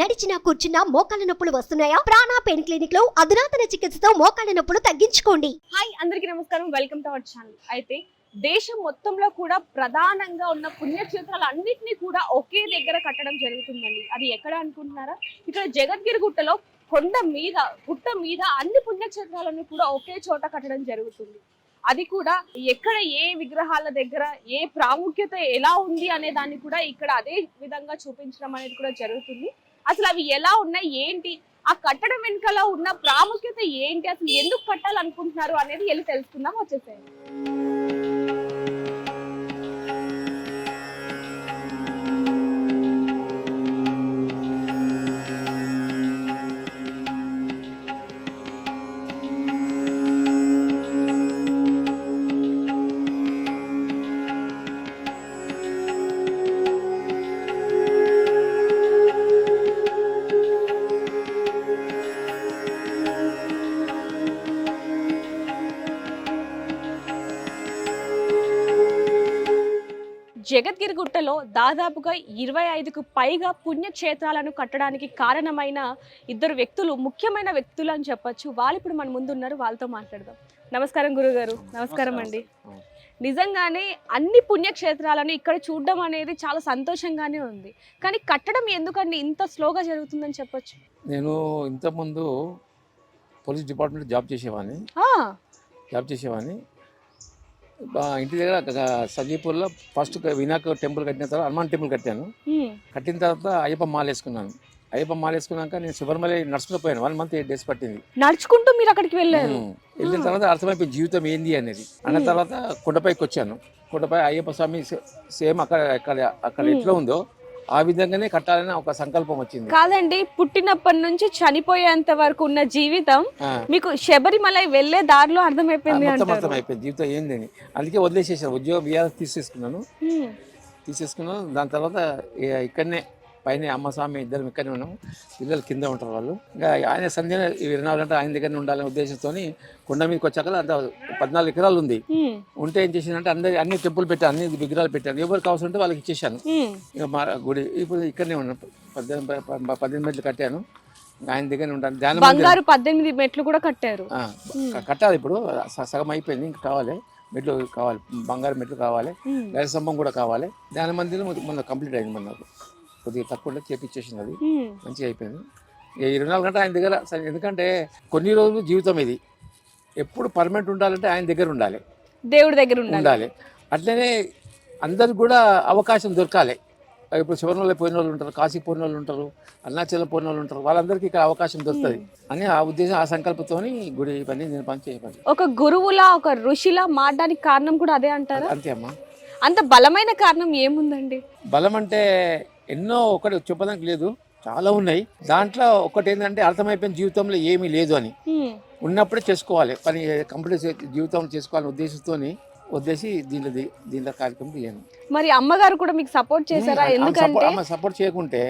నడిచినా కూర్చున్నా మోకాళ్ళ నొప్పులు వస్తున్నాయా? ప్రాణా పెయిన్ క్లినిక్లో అధునాతన చికిత్సతో మోకాళ్ళ నొప్పులు తగ్గించుకోండి. హాయ్ అందరికీ నమస్కారం. Welcome to our channel. అయితే దేశం మొత్తంలో కూడా ప్రధానంగా ఉన్న పుణ్యక్షేత్రాలు అన్నిటినీ కూడా ఒకే దగ్గర కట్టడం జరుగుతుందండి. అది ఎక్కడ అనుకుంటున్నారా? ఇక్కడ జగద్గిరి గుట్టలో కొండ మీద గుట్ట మీద అన్ని పుణ్యక్షేత్రాలను కూడా ఒకే చోట కట్టడం జరుగుతుంది. అది కూడా ఎక్కడ ఏ విగ్రహాల దగ్గర ఏ ప్రాముఖ్యత ఎలా ఉంది అనే దాన్ని కూడా ఇక్కడ అదే విధంగా చూపించడం అనేది కూడా జరుగుతుంది. అసలు అవి ఎలా ఉన్నాయి ఏంటి? ఆ కట్టడం వెనుకల ఉన్న ప్రాముఖ్యత ఏంటి? అసలు ఎందుకు కట్టాలనుకుంటున్నారు అనేది వెళ్ళి తెలుసుకుందాం వచ్చేసేయండి. జగద్గిరి గుట్టలో దాదాపుగా ఇరవై ఐదుకు పైగా పుణ్యక్షేత్రాలను కట్టడానికి కారణమైన ఇద్దరు వ్యక్తులు ముఖ్యమైన వ్యక్తులు అని చెప్పొచ్చు. వాళ్ళు ఇప్పుడు మన ముందు ఉన్నారు వాళ్ళతో మాట్లాడదాం. నమస్కారం గురుగారు. నమస్కారం అండి. నిజంగానే అన్ని పుణ్యక్షేత్రాలను ఇక్కడ చూడడం అనేది చాలా సంతోషంగానే ఉంది. కానీ కట్టడం ఎందుకండి? ఇంత స్లోగా జరుగుతుందని చెప్పొచ్చు. నేను ఇంతకుముందు పోలీస్ డిపార్ట్మెంట్ జాబ్ చేసేవాడిని జాబ్ చేసేవాడిని ఇంటి దగ్గర సజీపూర్లో ఫస్ట్ వినాయక టెంపుల్ కట్టిన తర్వాత హనుమాన్ టెంపుల్ కట్టాను. కట్టిన తర్వాత అయ్యప్ప మాల వేసుకున్నాను. అయ్యప్ప మాల వేసుకున్నాక నేను శబరిమల నడుచుకుంటూ పోయాను. వన్ మంత్ ఎయిట్ డేస్ పట్టింది. నడుచుకుంటూ మీరు అక్కడికి వెళ్ళారు? ఉమ్. వెళ్ళిన తర్వాత అర్థమైపోయింది జీవితం ఏంది అనేది. అన్న. తర్వాత కొండపైకి వచ్చాను. కొండపై అయ్యప్ప స్వామి సేమ్ అక్కడ అక్కడ అక్కడ. ఎట్లా ఉందో ఆ విధంగానే కట్టాలని ఒక సంకల్పం వచ్చింది. కాదండి పుట్టినప్పటి నుంచి చనిపోయేంత వరకు ఉన్న జీవితం. మీకు శబరిమల వెళ్ళే దారిలో అర్థమైపోయింది మొత్తం అర్థం అయిపోయింది జీవితం ఏందని. అందుకే వదిలేసేసాను ఉద్యోగం తీసేసుకున్నాను. తీసేసుకున్నాను. దాని తర్వాత ఇక ఇక్కడనే పైన అమ్మ స్వామి ఇద్దరు ఇక్కడనే ఉన్నాము పిల్లలు కింద ఉంటారు వాళ్ళు. ఇంకా ఆయన సంధ్య ఇరవై నాలుగు గంటలు ఆయన దగ్గరనే ఉండాలనే ఉద్దేశంతో కొండ మీదకి వచ్చాక అంత పద్నాలుగు ఎకరాలు ఉంది. ఉంటే ఏం చేసిందంటే అందరి అన్ని టెంపుల్ పెట్టాను అన్ని విగ్రహాలు పెట్టాను ఎవరికి అవసరం ఉంటే వాళ్ళకి ఇచ్చేసాను ఇక మా గుడి ఇప్పుడు ఇక్కడనే ఉన్నాను పద్దెనిమిది పద్దెనిమిది మెట్లు కట్టాను. ఆయన దగ్గరనే ఉంటాను. ధ్యాన బంగారు పద్దెనిమిది మెట్లు కూడా కట్టారు. కట్టాలి ఇప్పుడు. సగం అయిపోయింది. ఇంకా కావాలి. మెట్లు కావాలి. బంగారు మెట్లు కావాలి. స్తంభం కూడా కావాలి. ధ్యాన మందిరం మొన్న కంప్లీట్ అయింది మొన్న. కొద్దిగా తక్కువ చేపించేసింది అది. మంచిగా అయిపోయింది. ఇరవై నాలుగు గంటలు ఆయన దగ్గర ఎందుకంటే కొన్ని రోజులు జీవితం ఇది. ఎప్పుడు పర్మనెంట్ ఉండాలంటే ఆయన దగ్గర ఉండాలి. దేవుడి దగ్గర ఉండాలి. అట్లనే అందరికి కూడా అవకాశం దొరకాలి. ఇప్పుడు శివరంలో పోయిన వాళ్ళు ఉంటారు కాశీ పోయిన వాళ్ళు ఉంటారు అరుణాచలం పోయిన వాళ్ళు ఉంటారు వాళ్ళందరికీ ఇక్కడ అవకాశం దొరుకుతుంది. అని ఆ ఉద్దేశం ఆ సంకల్పంతోని గుడి పని నేను పని చేయబడి ఒక గురువులా ఒక ఋషిలా మారడానికి కారణం కూడా అదే అంటారా? అంతే అమ్మా. అంత బలమైన కారణం ఏముందండి? బలం అంటే ఎన్నో ఒకటి చెప్పడానికి లేదు. చాలా ఉన్నాయి. దాంట్లో ఒకటి ఏంటంటే అర్థమైపోయిన జీవితంలో ఏమీ లేదు అని. ఉన్నప్పుడే చేసుకోవాలి. పని కంప్లీట్ చే- జీవితం చేసుకోవాలని ఉద్దేశంతో వదిలేసి దీంట్లో ది- దీంట్లో కార్యక్రమం తీయను మరి అమ్మగారు కూడా మీకు సపోర్ట్ చేశారా? ఎందుకంటే ఆమె సపోర్ట్ చేయకుంటే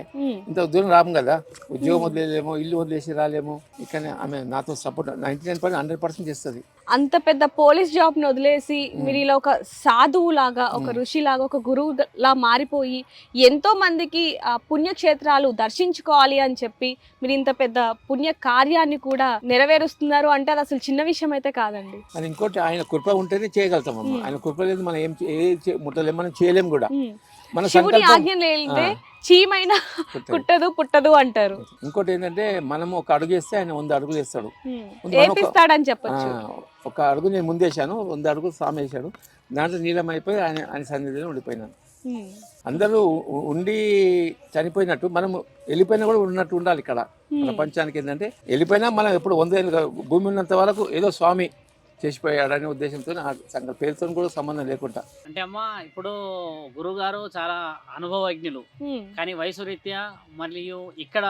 ఇంత దూరం రాము కదా. ఉద్యోగం వదిలేలేమో ఇల్లు వదిలేసి రాలేము. ఇక్కడనే ఆమె నాతో support ninety nine percent hundred percent చేస్తుంది. అంత పెద్ద పోలీస్ జాబ్ని వదిలేసి మీరు ఇలా ఒక సాధువు లాగా ఒక ఋషి లాగా ఒక గురువు లా మారిపోయి ఎంతో మందికి ఆ పుణ్యక్షేత్రాలు దర్శించుకోవాలి అని చెప్పి మీరు ఇంత పెద్ద పుణ్య కార్యాన్ని కూడా నెరవేరుస్తున్నారు అంటే అది అసలు చిన్న విషయం అయితే కాదండి. అని ఇంకోటి ఆయన కృప ఉంటేనే చేయగలుగుతాం అమ్మ. ఆయన కృప లేదు మనం ఏం ఏ చే- చేయలేము కూడా. మన సంకల్పం. చీమైనా పుట్టదు. కుట్టదు పుట్టదు అంటారు ఇంకోటి ఏంటంటే మనం ఒక అడుగు వేస్తే ఆయన వంద అడుగులు వేస్తాడు ఏపిస్తాడని చెప్పొచ్చు ఒక అడుగు నేను ముందేశాను వంద అడుగు స్వామి వేశాడు దాంట్లో నీలం అయిపోయి ఆయన ఆయన సన్నిధిలో ఉండిపోయినాను. అందరూ ఉండి చనిపోయినట్టు మనం వెళ్ళిపోయినా కూడా ఉన్నట్టు ఉండాలి ఇక్కడ. ప్రపంచానికి ఏంటంటే వెళ్ళిపోయినా మనం ఎప్పుడు వంద. భూమి ఉన్నంత వరకు ఏదో స్వామి చేసిపోయాడనే ఉద్దేశంతో ఆ సంగ పేరుతో కూడా సంబంధం లేకుండా అంటే అమ్మ ఇప్పుడు గురువుగారు చాలా అనుభవజ్ఞులు. కానీ వయసు రీత్యా మరియు ఇక్కడ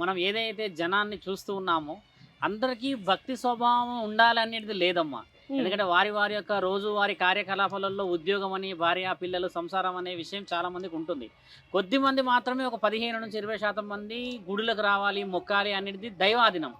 మనం ఏదైతే జనాన్ని చూస్తూ ఉన్నామో అందరికీ భక్తి స్వభావం ఉండాలనేది లేదమ్మా. ఎందుకంటే వారి వారి యొక్క రోజువారి కార్యకలాపాలలో ఉద్యోగం అని భార్య పిల్లలు సంసారం అనే విషయం చాలా మందికి ఉంటుంది. కొద్ది మంది మాత్రమే ఒక పదిహేను నుంచి ఇరవై శాతం మంది గుడులకు రావాలి మొక్కాలి అనేది దైవాధీనం.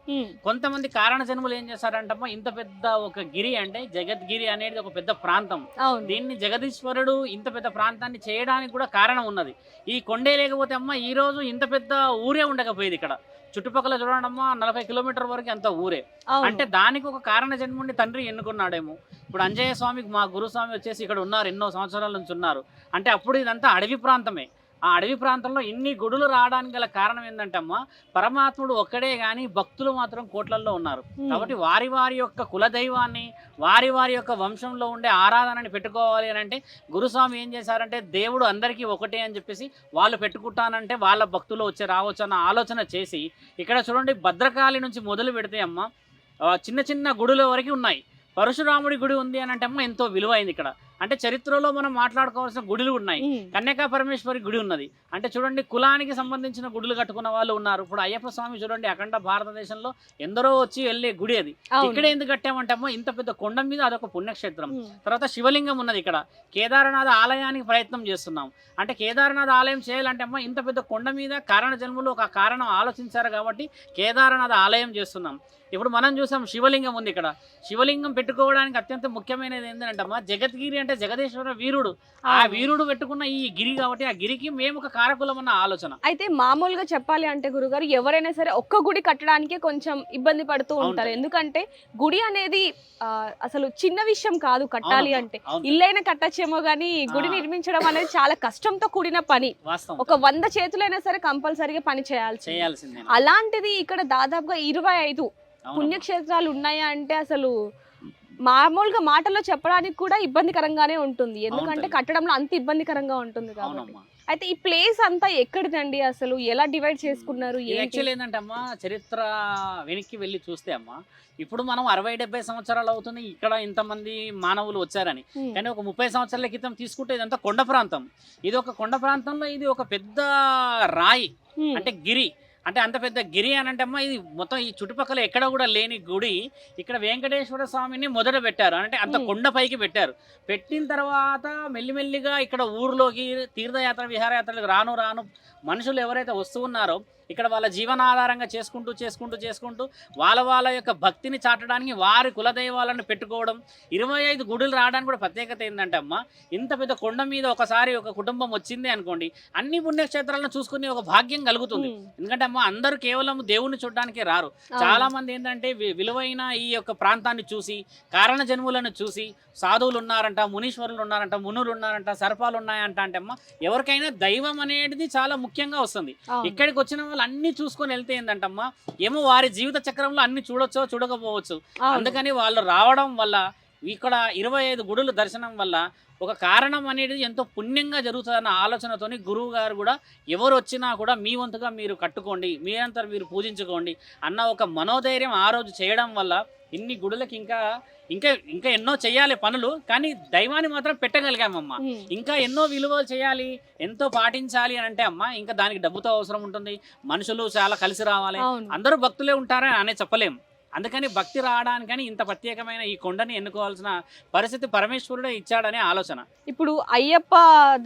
కొంతమంది కారణ జన్ములు ఏం చేస్తారంటమ్మా ఇంత పెద్ద ఒక గిరి అంటే జగద్గిరి అనేది ఒక పెద్ద ప్రాంతం. దీన్ని జగదీశ్వరుడు ఇంత పెద్ద ప్రాంతాన్ని చేయడానికి కూడా కారణం ఉన్నది. ఈ కొండే లేకపోతే అమ్మ ఈ రోజు ఇంత పెద్ద ఊరే ఉండకపోయేది ఇక్కడ. చుట్టుపక్కల చూడండి అమ్మ నలభై కిలోమీటర్ వరకు అంత ఊరే. అంటే దానికి ఒక కారణ జన్ముడిని తండ్రి ఎన్నుకున్నాడేమో. ఇప్పుడు అంజయ్య స్వామికి మా గురుస్వామి వచ్చేసి ఇక్కడ ఉన్నారు ఎన్నో సంవత్సరాల నుంచి ఉన్నారు. అంటే అప్పుడు ఇదంతా అడవి ప్రాంతమే. ఆ అడవి ప్రాంతంలో ఇన్ని గుడులు రావడానికి గల కారణం ఏంటంటే అమ్మ పరమాత్ముడు ఒక్కడే గాని భక్తులు మాత్రం కోట్లల్లో ఉన్నారు. కాబట్టి వారి వారి యొక్క కులదైవాన్ని వారి వారి యొక్క వంశంలో ఉండే ఆరాధనని పెట్టుకోవాలి అని అంటే గురుస్వామి ఏం చేశారంటే దేవుడు అందరికీ ఒకటే అని చెప్పేసి వాళ్ళు పెట్టుకుంటానంటే వాళ్ళ భక్తులు వచ్చి రావచ్చు అన్న ఆలోచన చేసి ఇక్కడ చూడండి భద్రకాళి నుంచి మొదలు పెడితే అమ్మ చిన్న చిన్న గుడుల వరకు ఉన్నాయి. పరశురాముడి గుడి ఉంది అని అంటే అమ్మ ఎంతో విలువైంది ఇక్కడ. అంటే చరిత్రలో మనం మాట్లాడుకోవాల్సిన గుడులు ఉన్నాయి. కన్యకా పరమేశ్వరి గుడి ఉన్నది. అంటే చూడండి కులానికి సంబంధించిన గుడులు కట్టుకున్న వాళ్ళు ఉన్నారు. ఇప్పుడు అయ్యప్ప స్వామి చూడండి అఖండ భారతదేశంలో ఎందరో వచ్చి వెళ్ళే గుడి అది. ఇక్కడ ఎందుకు కట్టామంటే అమ్మో ఇంత పెద్ద కొండ మీద అదొక పుణ్యక్షేత్రం. తర్వాత శివలింగం ఉన్నది ఇక్కడ. కేదారనాథ ఆలయానికి ప్రయత్నం చేస్తున్నాం. అంటే కేదారనాథ ఆలయం చేయాలంటే అమ్మ ఇంత పెద్ద కొండ మీద కారణ జన్మలు ఒక కారణం ఆలోచించారు కాబట్టి కేదారనాథ ఆలయం చేస్తున్నాం. ఇప్పుడు మనం చూసాం శివలింగం ఉంది ఇక్కడ. శివలింగం పెట్టుకోవడానికి అత్యంత ముఖ్యమైనది ఏంటంటే అమ్మ జగద్గిరి అంటే జగదీశ్వర వీరుడు ఆ. వీరుడు పెట్టుకున్న ఈ గిరి కాబట్టి ఆ గిరికి మేము ఒక కారకులం అన్న ఆలోచన అయితే మామూలుగా చెప్పాలి అంటే గురుగారు ఎవరైనా సరే ఒక్క గుడి కట్టడానికి కొంచెం ఇబ్బంది పడుతూ ఉంటారు. ఎందుకంటే గుడి అనేది అసలు చిన్న విషయం కాదు కట్టాలి అంటే. ఇల్లైనా కట్టచ్చేమో గానీ గుడి. నిర్మించడం అనేది చాలా కష్టంతో కూడిన పని ఒక వంద చేతులైనా సరే కంపల్సరీగా పని చేయాల్సి చేయాల్సిందే అలాంటిది ఇక్కడ దాదాపుగా ఇరవై ఐదు. పుణ్యక్షేత్రాలు ఉన్నాయా అంటే అసలు మామూలుగా మాటల్లో చెప్పడానికి కూడా ఇబ్బందికరంగానే ఉంటుంది. ఎందుకంటే. కట్టడంలో అంత ఇబ్బందికరంగా ఉంటుంది కాబట్టి. అయితే ఈ ప్లేస్ అంతా ఎక్కడిదండి అసలు? ఎలా డివైడ్ చేసుకున్నారు? యాక్చువల్ ఏంటంటే అమ్మా చరిత్ర వెనక్కి వెళ్ళి చూస్తే అమ్మా ఇప్పుడు మనం అరవై డెబ్బై సంవత్సరాలు అవుతుంది ఇక్కడ ఇంతమంది మానవులు వచ్చారని. కానీ ఒక ముప్పై సంవత్సరాల క్రితం తీసుకుంటే ఇదంతా కొండ ప్రాంతం. ఇది ఒక కొండ ప్రాంతంలో ఇది ఒక పెద్ద రాయి. అంటే గిరి. అంటే అంత పెద్ద గిరి అని అంటే అమ్మా ఇది మొత్తం ఈ చుట్టుపక్కల ఎక్కడ కూడా లేని గుడి. ఇక్కడ వెంకటేశ్వర స్వామిని మొదట పెట్టారు. అంటే అంత మ్. కొండ పైకి పెట్టారు. పెట్టిన తర్వాత మెల్లిమెల్లిగా ఇక్కడ ఊర్లోకి తీర్థయాత్ర విహారయాత్రలకు రాను రాను మనుషులు ఎవరైతే వస్తూ ఉన్నారో ఇక్కడ వాళ్ళ జీవనాధారంగా చేసుకుంటూ చేసుకుంటూ చేసుకుంటూ వాళ్ళ వాళ్ళ యొక్క భక్తిని చాటడానికి వారి కులదైవాలను పెట్టుకోవడం ఇరవై ఐదు గుడులు రావడానికి కూడా ప్రత్యేకత ఏంటంటే అమ్మ ఇంత పెద్ద కొండ మీద ఒకసారి ఒక కుటుంబం వచ్చింది అనుకోండి అన్ని పుణ్యక్షేత్రాలను చూసుకునే ఒక భాగ్యం కలుగుతుంది. ఎందుకంటే అమ్మ అందరూ కేవలం దేవుణ్ణి చూడడానికి రారు. చాలా మంది ఏంటంటే విలువైన ఈ యొక్క ప్రాంతాన్ని చూసి కారణ జన్ములను చూసి సాధువులు ఉన్నారంట మునీశ్వరులు ఉన్నారంట మునులు ఉన్నారంట సర్పాలు ఉన్నాయంట అంటే అమ్మ ఎవరికైనా దైవం అనేది చాలా ముఖ్యంగా వస్తుంది. ఇక్కడికి వచ్చిన వాళ్ళు అన్ని చూసుకొని వెళ్తే ఏంటంటమ్మా ఏమో వారి జీవిత చక్రంలో అన్ని చూడొచ్చో చూడకపోవచ్చు. అందుకని వాళ్ళు రావడం వల్ల ఇక్కడ ఇరవై ఐదు గుడులు దర్శనం వల్ల ఒక కారణం అనేది ఎంతో పుణ్యంగా జరుగుతుందన్న ఆలోచనతోని గురువు గారు కూడా ఎవరు వచ్చినా కూడా మీ వంతుగా మీరు కట్టుకోండి మీరంతా మీరు పూజించుకోండి అన్న ఒక మనోధైర్యం ఆ రోజు చేయడం వల్ల ఇన్ని గుడులకి ఇంకా ఇంకా ఇంకా ఎన్నో చేయాలి పనులు కానీ దైవాన్ని మాత్రం పెట్టగలిగామమ్మా. ఇంకా ఎన్నో విలువలు చేయాలి ఎంతో పాటించాలి అని అంటే అమ్మ ఇంకా దానికి డబ్బుతో అవసరం ఉంటుంది. మనుషులు చాలా కలిసి రావాలి. అందరూ భక్తులే ఉంటారని అనే చెప్పలేం. అందుకని భక్తి రావడానికని ఇంత ప్రత్యేకమైన ఈ కొండని ఎన్నుకోవాల్సిన పరిస్థితి పరమేశ్వరుడే ఇచ్చాడనే ఆలోచన. ఇప్పుడు అయ్యప్ప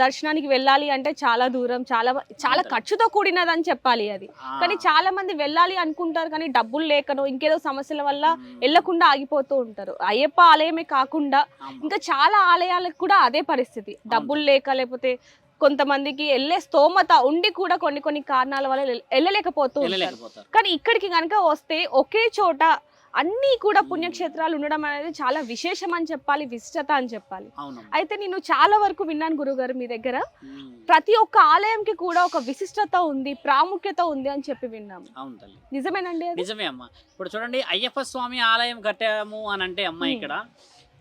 దర్శనానికి వెళ్ళాలి అంటే చాలా దూరం చాలా చాలా. ఖర్చుతో కూడినదని చెప్పాలి అది. కానీ చాలా మంది వెళ్ళాలి అనుకుంటారు కానీ డబ్బులు లేకనో ఇంకేదో సమస్యల వల్ల ఉమ్, వెళ్ళకుండా ఆగిపోతూ ఉంటారు. అయ్యప్ప ఆలయమే కాకుండా. ఇంకా చాలా ఆలయాలకు కూడా అదే పరిస్థితి. డబ్బులు లేక లేకపోతే కొంతమందికి వెళ్ళే స్తోమత ఉండి కూడా కొన్ని కొన్ని కారణాల వల్ల వెళ్ళ- వెళ్ళలేకపోతూ ఉంటారు. కానీ ఇక్కడికి కనుక వస్తే ఒకే చోట అన్నీ కూడా పుణ్యక్షేత్రాలు ఉండడం అనేది చాలా విశేషం అని చెప్పాలి విశిష్టత అని చెప్పాలి. అయితే నేను చాలా వరకు విన్నాను గురుగారు మీ దగ్గర. ప్రతి ఒక్క ఆలయంకి కూడా ఒక విశిష్టత ఉంది ప్రాముఖ్యత ఉంది అని చెప్పి విన్నాము. నిజమేనండి నిజమే అమ్మ. ఇప్పుడు చూడండి అయ్యప్ప స్వామి ఆలయం కట్టాము అని అంటే అమ్మ. ఇక్కడ.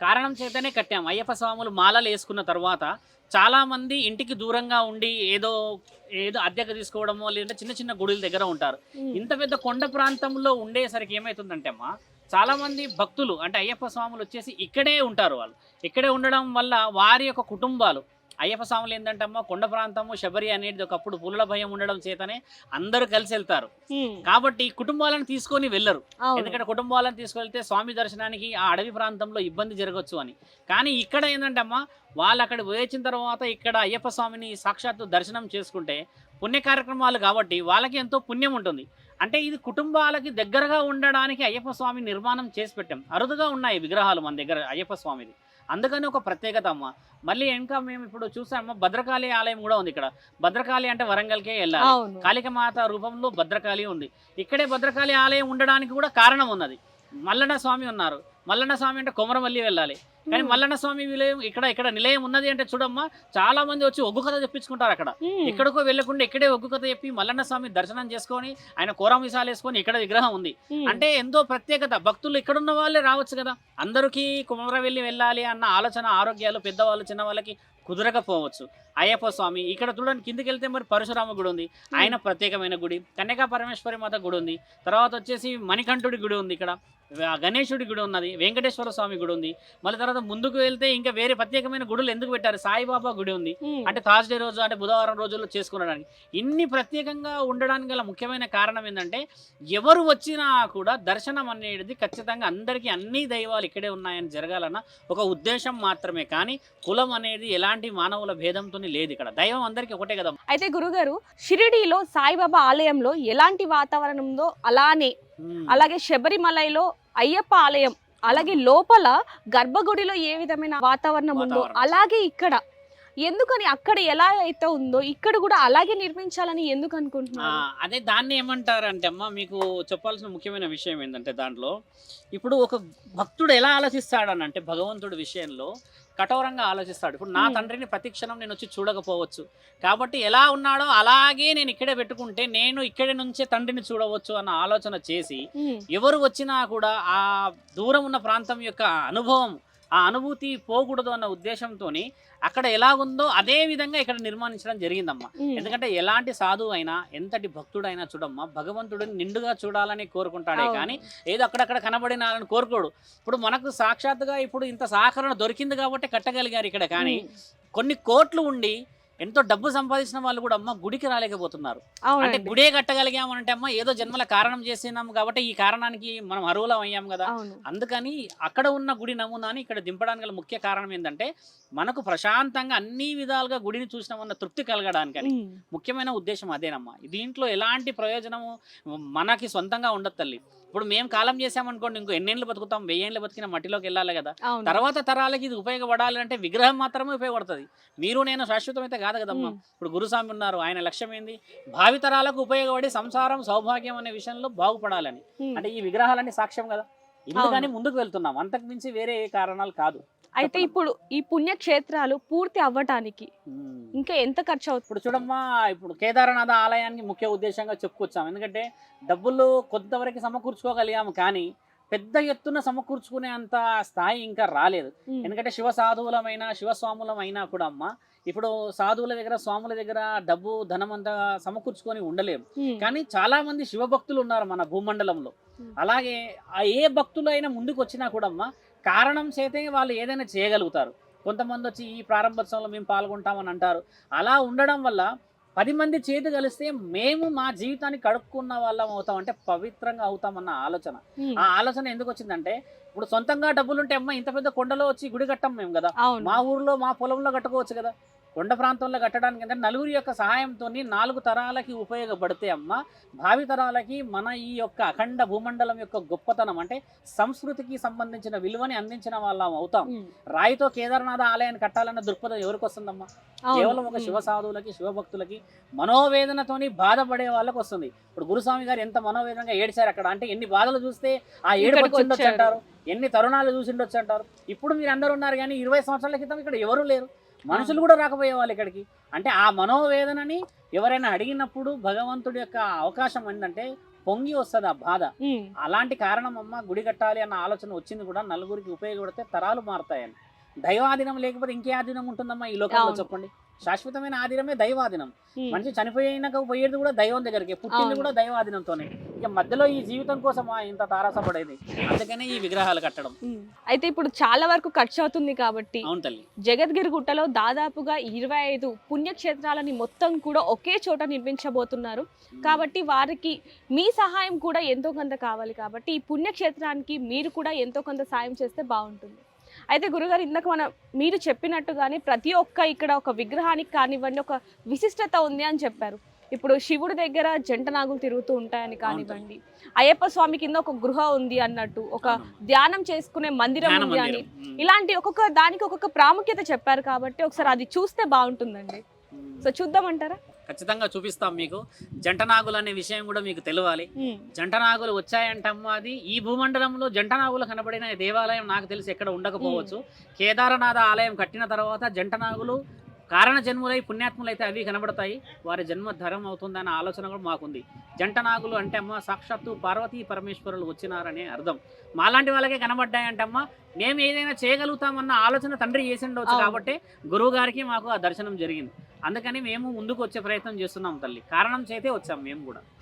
కారణం చేతనే కట్టాము. అయ్యప్ప స్వాములు మాలలు వేసుకున్న తర్వాత చాలా మంది ఇంటికి దూరంగా ఉండి ఏదో ఏదో అద్దెకు తీసుకోవడమో లేదంటే చిన్న చిన్న గుడుల దగ్గర ఉంటారు. ఇంత పెద్ద కొండ ప్రాంతంలో ఉండేసరికి ఏమవుతుందంటే అమ్మా చాలా మంది భక్తులు అంటే అయ్యప్ప స్వాములు వచ్చేసి ఇక్కడే ఉంటారు వాళ్ళు ఇక్కడే ఉండడం వల్ల వారి యొక్క కుటుంబాలు అయ్యప్ప స్వాములు ఏంటంటే అమ్మ కొండ ప్రాంతము శబరి అనేది ఒకప్పుడు పులుల భయం ఉండడం చేతనే అందరూ కలిసి వెళ్తారు. కాబట్టి కుటుంబాలను తీసుకొని వెళ్ళరు. ఎందుకంటే కుటుంబాలను తీసుకెళ్తే స్వామి దర్శనానికి ఆ అడవి ప్రాంతంలో ఇబ్బంది జరగచ్చు అని. కానీ ఇక్కడ ఏంటంటే అమ్మ వాళ్ళు అక్కడ వేచిన తర్వాత ఇక్కడ అయ్యప్ప స్వామిని సాక్షాత్తు దర్శనం చేసుకుంటే పుణ్య కార్యక్రమాలు కాబట్టి వాళ్ళకి ఎంతో పుణ్యం ఉంటుంది. అంటే ఇది కుటుంబాలకి దగ్గరగా ఉండడానికి అయ్యప్ప స్వామి నిర్మాణం చేసి పెట్టాం. అరుదుగా ఉన్నాయి విగ్రహాలు మన దగ్గర అయ్యప్ప స్వామిది. అందుకని ఒక ప్రత్యేకత అమ్మ. మళ్ళీ ఇంకా మేము ఇప్పుడు చూసాము భద్రకాళి ఆలయం కూడా ఉంది ఇక్కడ. భద్రకాళి అంటే వరంగల్కే వెళ్ళాలి. కాళికమాత రూపంలో భద్రకాళి ఉంది. ఇక్కడే భద్రకాళి ఆలయం ఉండడానికి కూడా కారణం ఉన్నది. మల్లన్న స్వామి ఉన్నారు. మల్లన్న స్వామి అంటే కొమరవల్లి వెళ్ళాలి. కానీ మల్లన్న స్వామి విలయం ఇక్కడ ఇక్కడ నిలయం ఉన్నది అంటే చూడమ్మా చాలా మంది వచ్చి ఒగ్గు కథ తెప్పించుకుంటారు అక్కడ. ఎక్కడికో వెళ్ళకుండా ఇక్కడే ఒగ్గు కథ చెప్పి మల్లన్న స్వామి దర్శనం చేసుకొని ఆయన కోరమిసాలు వేసుకొని ఇక్కడ విగ్రహం ఉంది. అంటే ఎంతో ప్రత్యేకత. భక్తులు ఇక్కడున్న వాళ్ళే రావచ్చు కదా. అందరికీ కుమరవెల్లి వెళ్ళాలి అన్న ఆలోచన ఆరోగ్యాలు పెద్దవాళ్ళు చిన్నవాళ్ళకి కుదరకపోవచ్చు. అయ్యప్ప స్వామి. ఇక్కడ చూడండి కిందికి వెళ్తే మరి పరశురామ గుడి ఉంది. ఆయన ప్రత్యేకమైన గుడి. కన్యకా పరమేశ్వరి మాత గుడి ఉంది. తర్వాత వచ్చేసి మణికంఠుడి గుడి ఉంది ఇక్కడ. గణేశుడి గుడి ఉన్నది. వెంకటేశ్వర స్వామి గుడి ఉంది. మళ్ళీ తర్వాత ముందుకు వెళ్తే ఇంకా వేరే ప్రత్యేకమైన గుడులు ఎందుకు పెట్టారు? సాయిబాబా గుడి ఉంది. అంటే థర్స్డే రోజు అంటే బుధవారం రోజుల్లో చేసుకునడానికి. ఇన్ని ప్రత్యేకంగా ఉండడానికి గల ముఖ్యమైన కారణం ఏంటంటే ఎవరు వచ్చినా కూడా దర్శనం అనేది ఖచ్చితంగా అందరికీ అన్ని దైవాలు ఇక్కడే ఉన్నాయని జరగాలన్న ఒక ఉద్దేశం మాత్రమే. కానీ కులం అనేది ఎలాంటి మానవుల భేదంతో లేదు ఇక్కడ దైవం అందరికీ ఒకటే కదా అయితే గురుగారు షిరిడీలో సాయిబాబా ఆలయంలో ఎలాంటి వాతావరణం ఉందో అలానే. అలాగే శబరిమలలో అయ్యప్ప ఆలయం అలాగే లోపల గర్భగుడిలో ఏ విధమైన వాతావరణం ఉందో. అలాగే ఇక్కడ ఎందుకని అక్కడ ఎలా అయితే ఉందో ఇక్కడ కూడా అలాగే నిర్మించాలని ఎందుకు అనుకుంటున్నారు అదే దాన్ని ఏమంటారంటే అమ్మ మీకు చెప్పాల్సిన ముఖ్యమైన విషయం ఏంటంటే దాంట్లో ఇప్పుడు ఒక భక్తుడు ఎలా ఆలోచిస్తాడని అంటే భగవంతుడి విషయంలో కఠోరంగా ఆలోచిస్తాడు. ఇప్పుడు నా. తండ్రిని ప్రతిక్షణం నేను వచ్చి చూడకపోవచ్చు. కాబట్టి ఎలా ఉన్నాడో అలాగే నేను ఇక్కడే పెట్టుకుంటే నేను ఇక్కడి నుంచే తండ్రిని చూడవచ్చు అన్న ఆలోచన చేసి ఎవరు వచ్చినా కూడా ఆ దూరం ఉన్న ప్రాంతం యొక్క అనుభవం ఆ అనుభూతి పోకూడదు అన్న ఉద్దేశంతో అక్కడ ఎలా ఉందో అదే విధంగా ఇక్కడ నిర్మాణించడం జరిగిందమ్మా. ఎందుకంటే ఎలాంటి సాధువు అయినా ఎంతటి భక్తుడైనా చూడమ్మా భగవంతుడిని నిండుగా చూడాలని కోరుకుంటాడే. కానీ ఏదో అక్కడక్కడ కనబడినాలని కోరుకోడు. ఇప్పుడు మనకు సాక్షాత్తుగా ఇప్పుడు ఇంత సహకరణ దొరికింది కాబట్టి కట్టగలిగారు ఇక్కడ కానీ కొన్ని కోట్లు ఉండి ఎంతో డబ్బు సంపాదించిన వాళ్ళు కూడా అమ్మ గుడికి రాలేకపోతున్నారు. అంటే గుడే కట్టగలిగామంటే అమ్మ ఏదో జన్మల కారణం చేసినాం కాబట్టి ఈ కారణానికి మనం అర్హులం అయ్యాం కదా. అందుకని అక్కడ ఉన్న గుడి నమూనాని ఇక్కడ దింపడానికి గల ముఖ్య కారణం ఏంటంటే మనకు ప్రశాంతంగా అన్ని విధాలుగా గుడిని చూసినామన్న తృప్తి కలగడానికి అని. ఉమ్, ముఖ్యమైన ఉద్దేశం అదేనమ్మా. దీంట్లో ఎలాంటి ప్రయోజనము మనకి సొంతంగా ఉండదు తల్లి. ఇప్పుడు మేము కాలం చేసామనుకోండి ఇంకో ఎన్నేళ్ళు బతుకుతాం వెయ్యేళ్ళు బతికిన మట్టిలోకి వెళ్ళాలి కదా. తర్వాత తరాలకి ఇది ఉపయోగపడాలి అంటే విగ్రహం మాత్రమే ఉపయోగపడుతుంది. మీరు నేను శాశ్వతమైతే కాదు కదమ్మా. ఇప్పుడు గురుస్వామి ఉన్నారు ఆయన లక్ష్యం ఏంది? భావి తరాలకు ఉపయోగపడి సంసారం సౌభాగ్యం అనే విషయంలో బాగుపడాలని. అంటే ఈ విగ్రహాలన్నీ సాక్ష్యం కదా. ఇందుకని. ముందుకు వెళ్తున్నాం. అంతకు మించి వేరే ఏ కారణాలు కాదు. అయితే. ఇప్పుడు ఈ పుణ్యక్షేత్రాలు పూర్తి అవ్వటానికి ఇంకా ఎంత ఖర్చు అవుతుంది? ఇప్పుడు చూడమ్మా ఇప్పుడు కేదారనాథ ఆలయానికి ముఖ్య ఉద్దేశంగా చెప్పుకొచ్చాం. ఎందుకంటే డబ్బులు కొంతవరకు సమకూర్చుకోగలిగాము కానీ పెద్ద ఎత్తున సమకూర్చుకునే అంత స్థాయి ఇంకా రాలేదు. ఎందుకంటే శివ సాధువులమైన శివస్వాములమైనా కూడా అమ్మ ఇప్పుడు సాధువుల దగ్గర స్వాముల దగ్గర డబ్బు ధనం అంతా సమకూర్చుకొని ఉండలేము. కానీ చాలా మంది శివభక్తులు ఉన్నారు మన భూమండలంలో. అలాగే ఏ భక్తులు అయినా ముందుకు వచ్చినా కూడా అమ్మ కారణం చేతే వాళ్ళు ఏదైనా చేయగలుగుతారు. కొంతమంది వచ్చి ఈ ప్రారంభోత్సవంలో మేము పాల్గొంటామని అంటారు. అలా ఉండడం వల్ల పది మంది చేతి కలిస్తే మేము మా జీవితాన్ని కడుక్కున్న వాళ్ళం అవుతాం అంటే పవిత్రంగా అవుతామన్న ఆలోచన. ఆ ఆలోచన ఎందుకు వచ్చిందంటే ఇప్పుడు సొంతంగా డబ్బులు ఉంటే అమ్మ ఇంత పెద్ద కొండలో వచ్చి గుడి కట్టాం మేము కదా. మా ఊర్లో మా పొలంలో కట్టుకోవచ్చు కదా. కొండ ప్రాంతంలో కట్టడానికి అంటే నలుగురి యొక్క సహాయంతో నాలుగు తరాలకి ఉపయోగపడితే అమ్మ భావి తరాలకి మన ఈ యొక్క అఖండ భూమండలం యొక్క గొప్పతనం అంటే సంస్కృతికి సంబంధించిన విలువని అందించిన వాళ్ళం అవుతాం. రాయితో కేదార్నాథ ఆలయాన్ని కట్టాలన్న దృక్పథం ఎవరికి వస్తుందమ్మా. కేవలం ఒక శివ సాధువులకి శివభక్తులకి మనోవేదనతోని బాధపడే వాళ్ళకి వస్తుంది. ఇప్పుడు గురుస్వామి గారు ఎంత మనోవేదనగా ఏడ్చారు అక్కడ? అంటే ఎన్ని బాధలు చూస్తే ఆ ఏడుపు. అంటారు? ఎన్ని తరుణాలు చూసిండొచ్చు అంటారు? ఇప్పుడు మీరు అందరు ఉన్నారు కానీ ఇరవై సంవత్సరాల క్రితం ఇక్కడ ఎవరు లేరు. మనుషులు కూడా రాకపోయే వాళ్ళు ఇక్కడికి. అంటే ఆ మనోవేదనని ఎవరైనా అడిగినప్పుడు భగవంతుడి యొక్క అవకాశం ఏంటంటే పొంగి వస్తుంది ఆ బాధ. అలాంటి కారణం అమ్మ గుడి కట్టాలి అన్న ఆలోచన వచ్చింది కూడా నలుగురికి ఉపయోగపడితే తరాలు మారుతాయని. దైవాధీనం లేకపోతే ఇంకే ఆధీనం ఉంటుందమ్మా ఈ లోకంలో. చెప్పండి. శాశ్వతమైన ఆధీనమే దైవాధీనం. మనిషి చనిపోయినాక పోయేది కూడా దైవం దగ్గరికి పుట్టింది. కూడా దైవాధీనంతోనే. ఇక మధ్యలో ఈ జీవితం కోసమా ఇంత తారసపడేది? అందుకనే ఈ విగ్రహాలు కట్టడం. అయితే ఇప్పుడు చాలా వరకు ఖర్చు అవుతుంది కాబట్టి జగద్గిరి గుట్టలో దాదాపుగా ఇరవై ఐదు పుణ్యక్షేత్రాలని మొత్తం కూడా ఒకే చోట నిర్మించబోతున్నారు. కాబట్టి వారికి మీ సహాయం కూడా ఎంతో కొంత కావాలి కాబట్టి ఈ పుణ్యక్షేత్రానికి మీరు కూడా ఎంతో కొంత సాయం చేస్తే బాగుంటుంది. అయితే గురుగారు ఇందాక మన మీరు చెప్పినట్టుగానే ప్రతి ఒక్క ఇక్కడ ఒక విగ్రహానికి కానివ్వండి ఒక విశిష్టత ఉంది అని చెప్పారు. ఇప్పుడు శివుడి దగ్గర జంట నాగులు తిరుగుతూ ఉంటాయని కానివ్వండి అయ్యప్ప స్వామి కింద ఒక గృహ ఉంది అన్నట్టు ఒక ధ్యానం చేసుకునే మందిరం ఉంది అని. ఇలాంటి ఒక్కొక్క దానికి ఒక్కొక్క ప్రాముఖ్యత చెప్పారు కాబట్టి ఒకసారి అది చూస్తే బాగుంటుందండి. సో చూద్దామంటారా? ఖచ్చితంగా చూపిస్తాం మీకు. జంటనాగులు అనే విషయం కూడా మీకు తెలియాలి. జంటనాగులు వచ్చాయంటమ్మా అది. ఈ భూమండలంలో జంటనాగులు కనబడిన దేవాలయం నాకు తెలిసి ఎక్కడ ఉండకపోవచ్చు. కేదారనాథ ఆలయం కట్టిన తర్వాత జంటనాగులు కారణ జన్ములై పుణ్యాత్ములైతే అవి కనబడతాయి. వారి జన్మ ధరం అవుతుందన్న ఆలోచన కూడా మాకుంది. జంటనాగులు అంటే అమ్మ సాక్షాత్తు పార్వతీ పరమేశ్వరులు వచ్చినారనే అర్థం. మాలాంటి వాళ్ళకే కనబడ్డాయంటమ్మా. మేము ఏదైనా చేయగలుగుతామన్న ఆలోచన తండ్రి చేసిండవచ్చు. కాబట్టి గురువు గారికి మాకు ఆ దర్శనం జరిగింది. అందుకని మేము ముందుకు వచ్చే ప్రయత్నం చేస్తున్నాం తల్లి. కారణం చేతే వచ్చాం మేము కూడా.